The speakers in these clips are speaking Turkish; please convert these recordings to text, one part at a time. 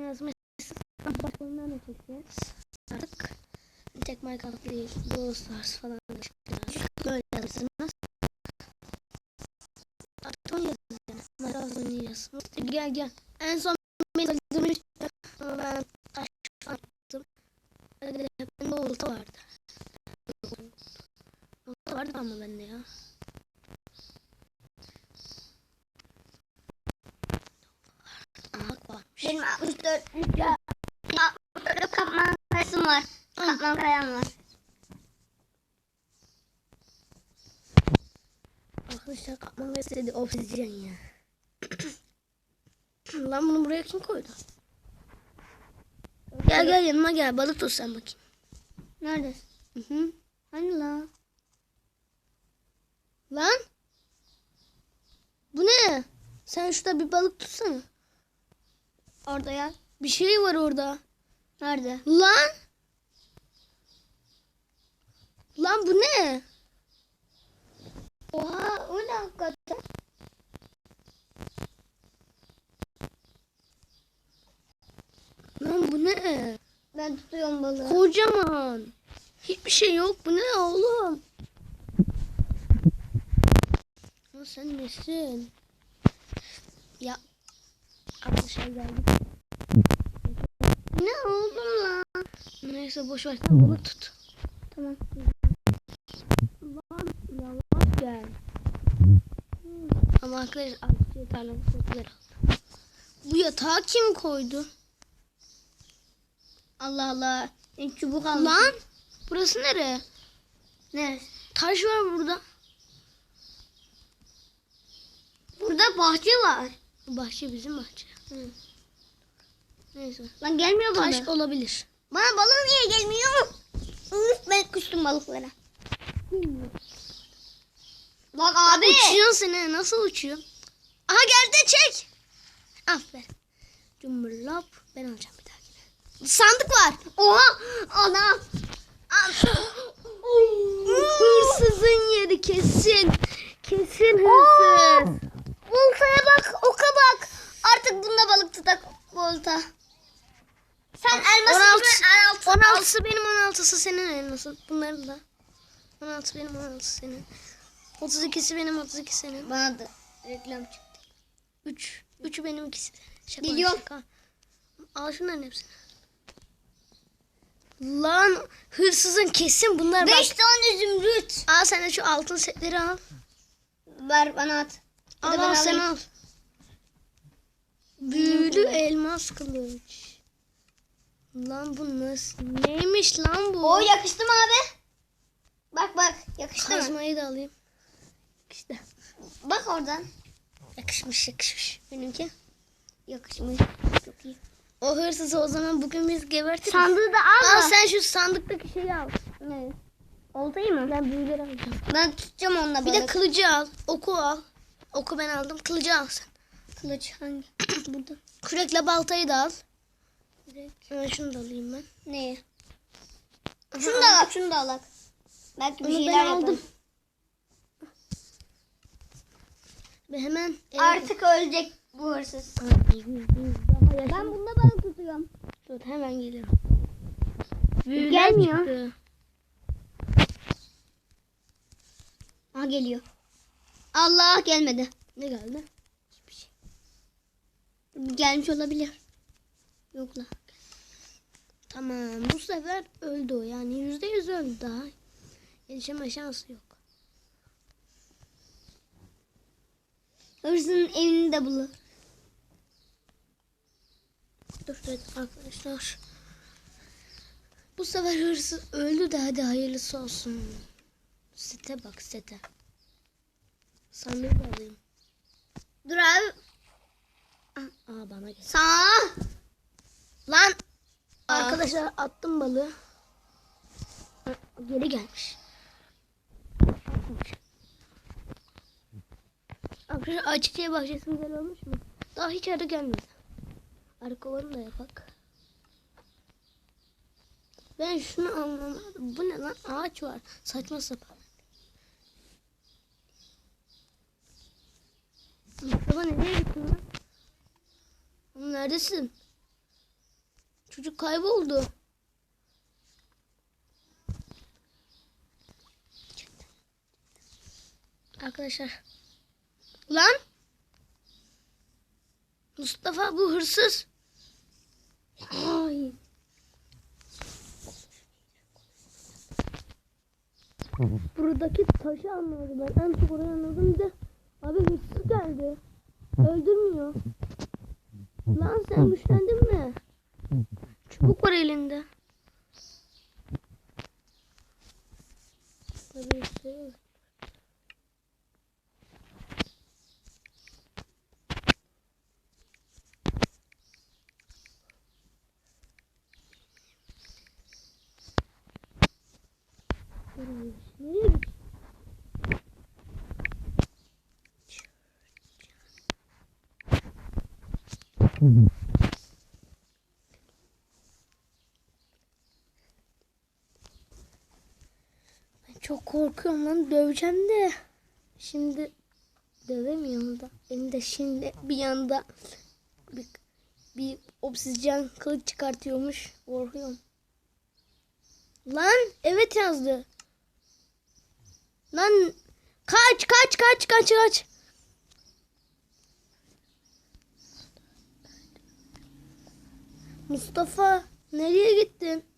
yazmış. Başkalarından da çekeceğiz. Artık tek Minecraft değil. Brawl Stars falan da çekeceğiz. Böyle yazırsınız. Artık oynayacağız yani. Minecraft oynayacağız. Gel gel. En son benim öldüğümü ama ben taş attım. Öyle bende olta vardı. Olta vardı ama bende ya. 64 ya. Burada kapman kayasım var. Kapman kayam var. Arkadaşlar kapman kayası dedi obsidyen ya. Lan bunu buraya kim koydu? Gel gel yanıma gel balık tut sen bakayım. Nerede? Hı hı. Hani la? Lan? Bu ne? Sen şurada bir balık tutsana. Orada ya. Bir şey var orada. Nerede? Lan. Lan bu ne? Oha o ne hakikaten? Lan bu ne? Ben tutuyorum balığı. Kocaman. Hiçbir şey yok. Bu ne oğlum? Ya sen nesin? Ya. Arkadaşlar geldik. Ne oldu lan? Neyse boş ver sen balık tut. Tamam. Lan yavaş gel. Ama arkadaşlar artık yeterli çok güzel. Bu yatağı kim koydu? Allah Allah. Ben çubuk almışım. Lan burası nere? Neresi? Taş var burada. Burada bahçe var. Bahçe bizim bahçe. Hı. Neyse. Lan gelmiyor bana. Taş olabilir. Bana balık niye gelmiyor? Üf ben kustum balıklara. Bak abi. Uçuyorsun he, nasıl uçuyor? Aha geldi çek. Aferin. Cumburlop ben alacağım bir dahakine. Sandık var. Oha. Ana. Hırsızın yeri kesin. Kesin hırsız. Volta'ya bak. Oka bak. Artık bunda balık tutak. Volta. Sen elması 16, gibi 16. 16'sı benim 16'sı senin elmasın. Bunların da. 16 benim 16 senin. 32'si benim 32 senin. Bana da reklam çıktı. 3. 3'ü benim ikisi. Şaka Biliyorum. şaka. Al şunların hepsini. Lan hırsızın kesin bunlar 5 bak. tane zümrüt. Al sen de şu altın setleri al. Ver bana at. Al al sen al. Büyülü elmas kılıç. Lan bu nasıl? Neymiş lan bu? O yakıştı mı abi? Bak bak yakıştı mı? Kazmayı da alayım. İşte. Bak oradan. Yakışmış yakışmış. Benimki. Yakışmış. Çok iyi. O hırsızı o zaman bugün biz gebertiriz. Sandığı da al. Al sen şu sandıktaki şeyi al. Ne? Oltayı mı? Ben büyüleri alacağım. Ben tutacağım onunla Bir balık. de kılıcı al. Oku al. Oku ben aldım. Kılıcı al sen. kılıç hangi? Burada. Kürekle baltayı da al. Evet, şunu da alayım ben. Neyi? Şunu da alak, şunu da alak. Belki bir Onu şeyler ben yaparım. aldım. Ve hemen Artık ölecek bu hırsız. Ben bunda balık tutuyorum. Dur hemen geliyorum. Büyüler Gelmiyor. çıktı. Ha geliyor. Allah gelmedi. Ne geldi? Gelmiş olabilir. Yok la. Tamam bu sefer öldü o yani yüzde yüz öldü daha. Yaşama şansı yok. Hırsızın evini de bulur. Dur evet arkadaşlar. Bu sefer hırsız öldü de hadi hayırlısı olsun. Sete bak sete. Sandığı alayım. Dur abi. Aa bana gel. Sağ. Lan! Arkadaşlar attım balığı. Geri gelmiş. Arkadaşlar açıkçaya bahçesi güzel olmuş mu? Daha hiç arı gelmedi. Arı kovanı da yapak. Ben şunu anlamadım. Bu ne lan? Ağaç var. Saçma sapan. Mustafa nereye gittin lan? Neredesin? Çocuk kayboldu. Arkadaşlar. Lan. Mustafa bu hırsız. Ay. Buradaki taşı anlamadım ben. En çok orayı anladım de abi hırsız geldi. Öldürmüyor. Lan sen güçlendin mi? Çubuk var elinde. Tabii işte. Nereye gidiyor? Ben çok korkuyorum lan döveceğim de. Şimdi dövemiyorum da. Elimde şimdi bir yanda bir, bir obsidyen kılıç çıkartıyormuş. Korkuyorum. Lan evet yazdı. Lan kaç kaç kaç kaç kaç. Mustafa nereye gittin?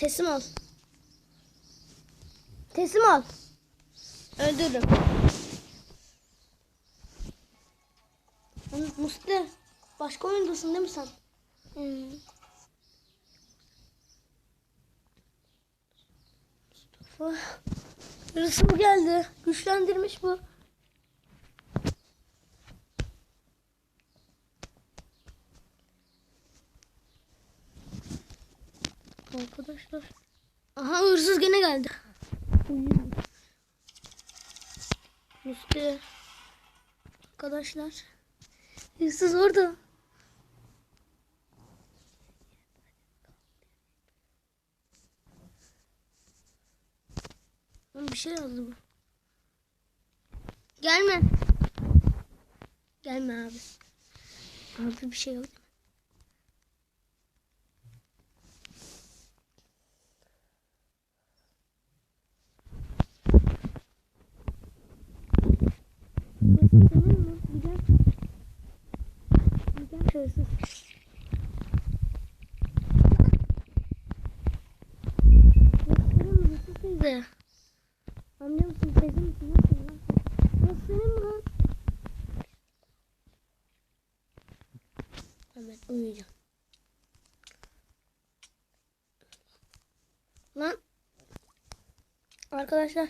Teslim ol. Teslim ol. Öldürürüm. Mustafa başka oyundasın değil mi sen? Hmm. Mustafa. Hırsız mı geldi? Güçlendirmiş bu. Arkadaşlar. Aha hırsız gene geldi. Mustafa. Arkadaşlar. Hırsız orada. Bir şey yazdı bu. Gelme. Gelme abi. Abi bir şey yok. Hırsız demir mi? Bir gel. Bir gel hırsız. Hırsızın Amca mısın? Teyze misin? Nasıl lan? Nasıl lan? Hemen uyuyacağım. Lan. Arkadaşlar.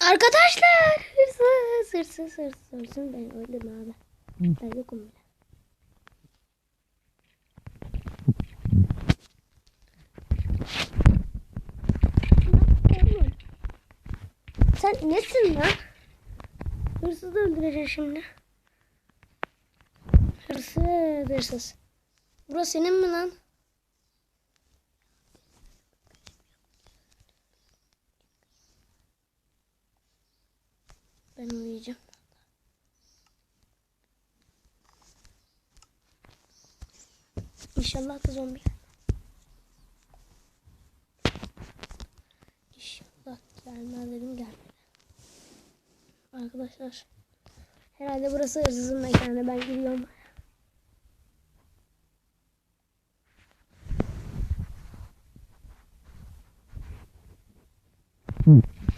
Arkadaşlar. Hırsız. Hırsız. Hırsız. Hırsız. Ben öldüm abi. Ben yokum bile. Lan oğlum. Sen nesin lan? Hırsızı öldüreceğim şimdi. Hırsız, hırsız. Burası senin mi lan? Ben uyuyacağım. İnşallah da zombi. İnşallah gelmez dedim gelmedi. Arkadaşlar. Herhalde burası hırsızın mekanı. Ben gidiyorum.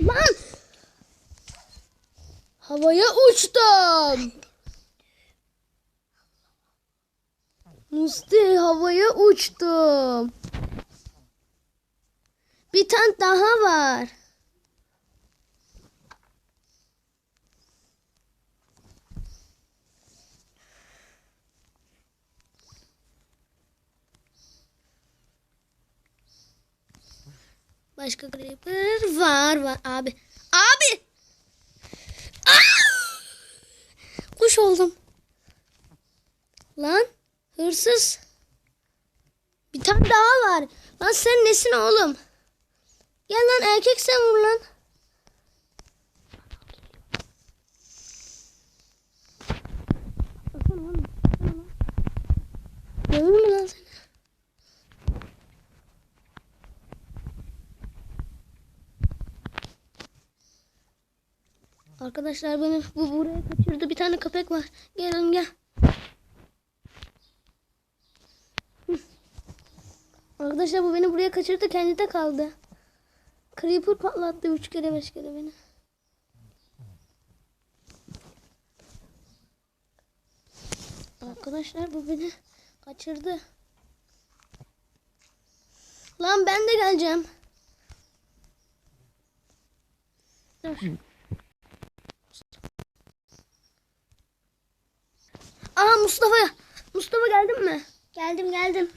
Lan! Havaya uçtum. Musti havaya uçtum. Bir tane daha var. Başka creeper var var abi. Abi. Aa! Kuş oldum. Lan hırsız. Bir tane daha var. Lan sen nesin oğlum? Gel lan erkek sen vur lan. Görür mü lan sen? Arkadaşlar beni bu buraya kaçırdı. Bir tane köpek var. Gelin gel. Arkadaşlar bu beni buraya kaçırdı. Kendi de kaldı. Creeper patlattı üç kere beş kere beni. Arkadaşlar bu beni kaçırdı. Lan ben de geleceğim. Dur. Aha Mustafa. Mustafa geldin mi? Geldim geldim.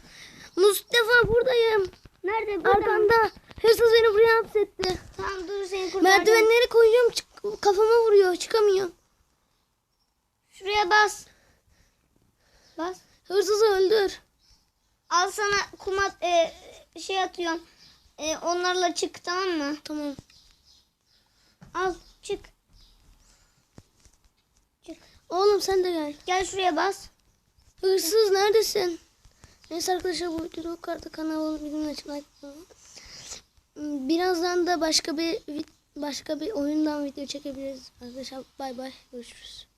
Mustafa buradayım. Nerede? Burada mı? Arkanda. Hırsız beni buraya hapsetti. Tamam dur seni kurtaracağım. Merdivenleri koyuyorum. çık- kafama vuruyor. Çıkamıyorum. Şuraya bas. Bas. Hırsızı öldür. Al sana kumat e, şey atıyorum. E, onlarla çık tamam mı? Tamam. Al çık. Oğlum sen de gel. Gel şuraya bas. Hırsız neredesin? Neyse arkadaşlar bu videoda o kadar kanalı açmayı unutmayın. Birazdan da başka bir başka bir oyundan video çekebiliriz arkadaşlar. Bay bay. Görüşürüz.